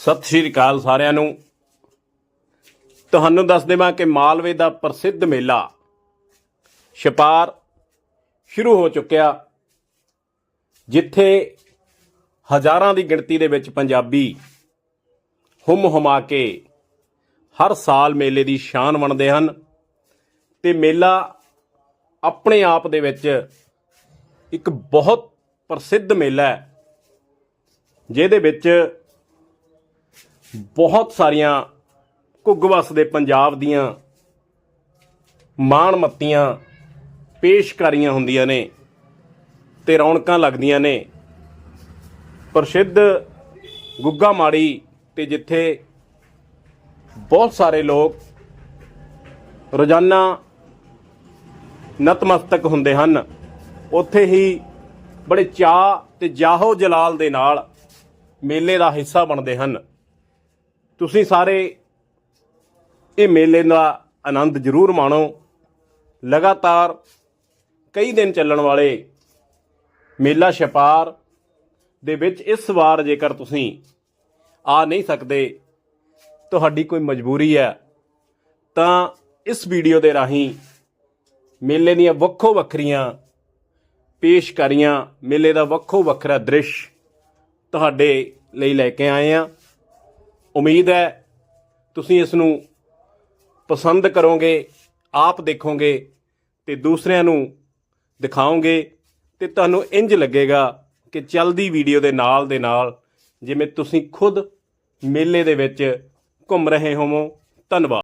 ਸਤਿ ਸ਼੍ਰੀ ਅਕਾਲ ਸਾਰਿਆਂ ਨੂੰ। ਤੁਹਾਨੂੰ ਦੱਸ ਦੇਵਾਂ ਕਿ ਮਾਲਵੇ ਦਾ ਪ੍ਰਸਿੱਧ ਮੇਲਾ ਛਪਾਰ ਸ਼ੁਰੂ ਹੋ ਚੁੱਕਿਆ, ਜਿੱਥੇ ਹਜ਼ਾਰਾਂ ਦੀ ਗਿਣਤੀ ਦੇ ਵਿੱਚ ਪੰਜਾਬੀ ਹੁਮ ਹੁਮਾ ਕੇ ਹਰ ਸਾਲ ਮੇਲੇ ਦੀ ਸ਼ਾਨ ਬਣਦੇ ਹਨ ਤੇ ਮੇਲਾ ਆਪਣੇ ਆਪ ਦੇ ਵਿੱਚ ਇੱਕ ਬਹੁਤ ਪ੍ਰਸਿੱਧ ਮੇਲਾ ਹੈ, ਜਿਹਦੇ ਵਿੱਚ ਬਹੁਤ ਸਾਰੀਆਂ ਘੁੱਗ ਵਸਦੇ ਪੰਜਾਬ ਦੀਆਂ ਮਾਣ ਮੱਤੀਆਂ ਪੇਸ਼ਕਾਰੀਆਂ ਹੁੰਦੀਆਂ ਨੇ ਤੇ ਰੌਣਕਾਂ ਲੱਗਦੀਆਂ ਨੇ। ਪ੍ਰਸਿੱਧ ਗੁੱਗਾ ਮਾੜੀ ਤੇ ਜਿੱਥੇ ਬਹੁਤ ਸਾਰੇ ਲੋਕ ਰੋਜ਼ਾਨਾ ਨਤਮਸਤਕ ਹੁੰਦੇ ਹਨ, ਉੱਥੇ ਹੀ ਬੜੇ ਚਾਅ ਤੇ ਜਾਹੋ ਜਲਾਲ ਦੇ ਨਾਲ ਮੇਲੇ ਦਾ ਹਿੱਸਾ ਬਣਦੇ ਹਨ। ਤੁਸੀਂ ਸਾਰੇ ਇਹ ਮੇਲੇ ਦਾ ਆਨੰਦ ਜ਼ਰੂਰ ਮਾਣੋ। ਲਗਾਤਾਰ ਕਈ ਦਿਨ ਚੱਲਣ ਵਾਲੇ ਮੇਲਾ ਛਪਾਰ ਦੇ ਵਿੱਚ ਇਸ ਵਾਰ ਜੇਕਰ ਤੁਸੀਂ ਆ ਨਹੀਂ ਸਕਦੇ, ਤੁਹਾਡੀ ਕੋਈ ਮਜਬੂਰੀ ਹੈ, ਤਾਂ ਇਸ ਵੀਡੀਓ ਦੇ ਰਾਹੀਂ ਮੇਲੇ ਦੀਆਂ ਵੱਖੋ ਵੱਖਰੀਆਂ ਪੇਸ਼ਕਾਰੀਆਂ, ਮੇਲੇ ਦਾ ਵੱਖੋ ਵੱਖਰਾ ਦ੍ਰਿਸ਼ ਤੁਹਾਡੇ ਲਈ ਲੈ ਕੇ ਆਏ ਆ ਉਮੀਦ ਹੈ ਤੁਸੀਂ ਇਸ ਨੂੰ ਪਸੰਦ ਕਰੋਗੇ, ਆਪ ਦੇਖੋਗੇ ਤੇ ਦੂਸਰਿਆਂ ਨੂੰ ਦਿਖਾਓਗੇ ਤੇ ਤੁਹਾਨੂੰ ਇੰਜ ਲੱਗੇਗਾ ਕਿ ਚੱਲਦੀ ਵੀਡੀਓ ਦੇ ਨਾਲ ਦੇ ਨਾਲ ਜਿਵੇਂ ਤੁਸੀਂ ਖੁਦ ਮੇਲੇ ਦੇ ਵਿੱਚ ਘੁੰਮ ਰਹੇ ਹੋਵੋ। ਧੰਨਵਾਦ।